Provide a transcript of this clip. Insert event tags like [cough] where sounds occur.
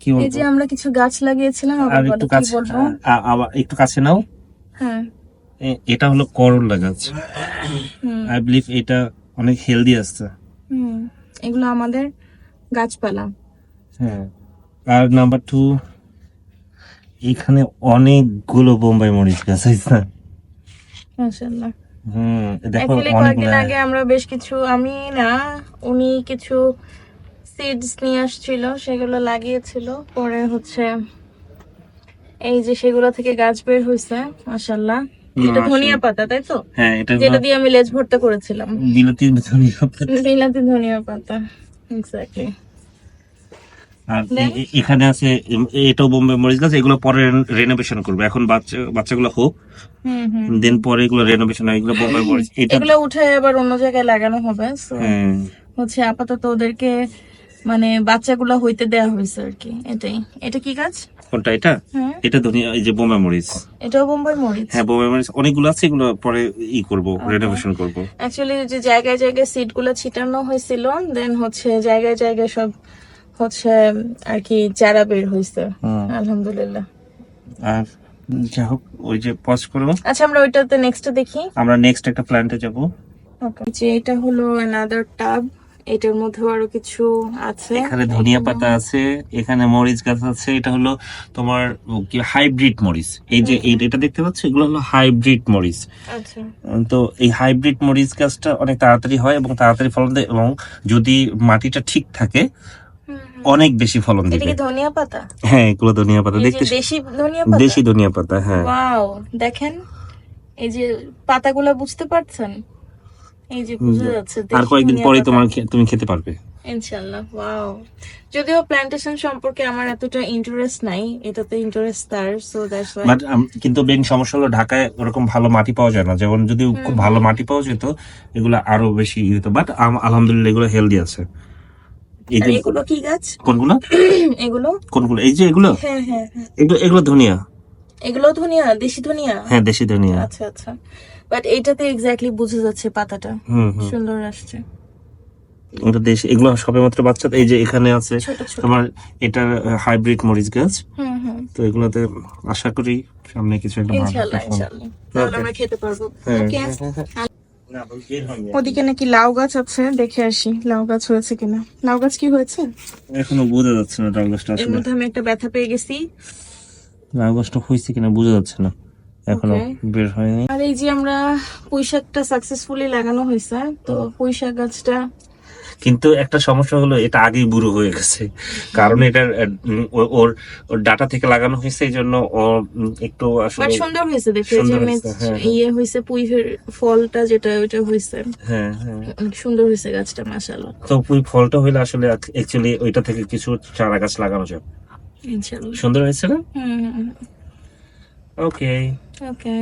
কি এই যে আমরা কিছু গাছ লাগিয়েছিলাম আর একটু কাছে আবার একটু কাছে নাও। হ্যাঁ। এটা হলো করলা গাছ। আই বিলিভ এটা অনেক হেলদি হুম এগুলো আমাদের গাছপালা। হ্যাঁ। আর নাম্বার টু এখানে অনেকগুলো বোম্বাই মরিচ গাছ আছে। মাশাআল্লাহ। হুম দেখো কয়েকদিন আগে আমরা বেশ কিছু আমি না উনি কিছু সিডস নিয়ে আসছিল সেগুলো লাগিয়েছিল। পরে হচ্ছে এই যে সেগুলো থেকে গাছ বের হয়েছে মাশাআল্লাহ। এটা ধনিয়া পাতা তাই তো? হ্যাঁ এটা যেটা দিয়ে আমি লেজ ভর্তা করেছিলাম। বিলতি ধনিয়া পাতা। বিলাতি ধনিয়া পাতা এক্স্যাক্টলি আর এখানে আছে এটাও বোম্বাই মরিচ গাছ এগুলো পরে রেনোভেশন করবে। এখন বাচ্চা বাচ্চাগুলো হোক হুম হুম। দেন পরে এগুলো রেনোভেশন হয় এগুলো বোম্বাই মরিচ। এগুলো উঠে আবার অন্য জায়গায় লাগানো হবে হ্যাঁ। হচ্ছে আপাতত ওদেরকে মানে বাচ্চাগুলো হইতে দেয়া হয়েছে আর কি এটাই। এটা কি গাছ? কোনটা এটা? হ্যাঁ। এটা ধনিয়া এই যে বোম্বাই মরিচ। এটাও বোম্বাই মরিচ? হ্যাঁ বোম্বাই মরিচ। অনেকগুলো আছে এগুলো পরে ই করব রেনোভেশন করব। অ্যাকচুয়ালি যে জায়গায় জায়গায় সিটগুলো ছিটানো হয়েছিল দেন হচ্ছে জায়গায় জায়গায় সব হচ্ছে আর কি চারা বের হয়েছে। আলহামদুলিল্লাহ। আর যাই হোক ওই যে পজ করব। আচ্ছা আমরা ওইটাতে নেক্সট দেখি। আমরা নেক্সট একটা প্ল্যান্টে যাব। ওকে যে এটা হলো অ্যানাদার টাব এটার মধ্যে আরও কিছু আছে। এখানে ধনিয়া পাতা আছে এখানে মরিচ গাছ আছে এটা হলো তোমার কি হাইব্রিড মরিচ। এই যে এটা দেখতে পাচ্ছ? এগুলো হলো হাইব্রিড মরিচ। আচ্ছা। তো এই হাইব্রিড মরিচ গাছটা অনেক তাড়াতাড়ি হয় এবং তাড়াতাড়ি ফলন দেয় এবং যদি মাটিটা ঠিক থাকে। অনেক বেশি ফলন এটা দিবে। কি ধনিয়া পাতা? হ্যাঁ এগুলো ধনিয়া পাতা। দেখতে দেশি ধনিয়া পাতা? দেশি ধনিয়া পাতা হ্যাঁ। ওয়াও দেখেন। এই যে পাতাগুলো বুঝতে পারছেন? এই যে বোঝা যাচ্ছে আর কয়েকদিন পরে তোমার তুমি খেতে পারবে। ইনশাআল্লাহ ওয়াও যদিও প্ল্যান্টেশন সম্পর্কে আমার এতটা ইন্টারেস্ট নাই এটাতে ইন্টারেস্ট তার সো দ্যাটস ওয়াই বাট কিন্তু সমস্যা হলো ঢাকায় ওরকম ভালো মাটি পাওয়া যায় না। যেমন যদি খুব ভালো মাটি পাওয়া যেত এগুলো আরও বেশি ই হতো। বাট আলহামদুলিল্লাহ এগুলো হেলদি আছে। এগুলো কি গাছ? কোনগুলো? [clears throat] এগুলো? কোনগুলো? এই যে এগুলো? হ্যাঁ হ্যাঁ হ্যাঁ। এগুলো এগুলো ধনিয়া। এগুলো ধনিয়া? দেশি ধনিয়া? হ্যাঁ দেশি ধনিয়া। আচ্ছা আচ্ছা। বাট এটাতে এক্স্যাক্টলি বুঝে যাচ্ছে পাতাটা। সুন্দর আসছে। এটা দেশি এগুলো সবে মাত্র বাচ্চা এই যে এখানে আছে তোমার এটা হাইব্রিড মরিচ গাছ। হুম হুম। তো এগুলোতে আশা করি সামনে কিছু একটা. আমরা খেতে পারব। হ্যাঁ। ওদিকে নাকি লাউ গাছ আছে দেখে আসি লাউ গাছ হয়েছে কিনা। লাউ গাছ কি হয়েছে? এখনও বোঝা যাচ্ছে না ডাল গাছটা এর আসলে। মধ্যে আমি একটা ব্যথা পেয়ে গেছি। ডাল গাছটা হয়েছে কিনা বোঝা যাচ্ছে না। এখনও বের হয়নি। আর এই যে আমরা পুঁই শাকটা সাকসেসফুলি লাগানো হয়েছে তো পুঁই গাছটা কিন্তু একটা সমস্যা হলো এটা আগেই বুড়ো হয়ে গেছে। কারণ এটা ওর ওর ডাটা থেকে লাগানো হয়েছে এই জন্য একটু আসলে সুন্দর হয়েছে দেখতে যে হয়েছে, হ্যাঁ, ইয়ে হয়েছে পুঁইয়ের ফলটা যেটা ওইটা হয়েছে। হ্যাঁ হ্যাঁ। সুন্দর হয়েছে গাছটা মাশাআল্লাহ। তো পুই ফলটা হইলে আসলে অ্যাকচুয়ালি ওইটা থেকে কিছু চারা গাছ লাগানো যাবে। ইনশাআল্লাহ। সুন্দর হয়েছে না? হুম ওকে ওকে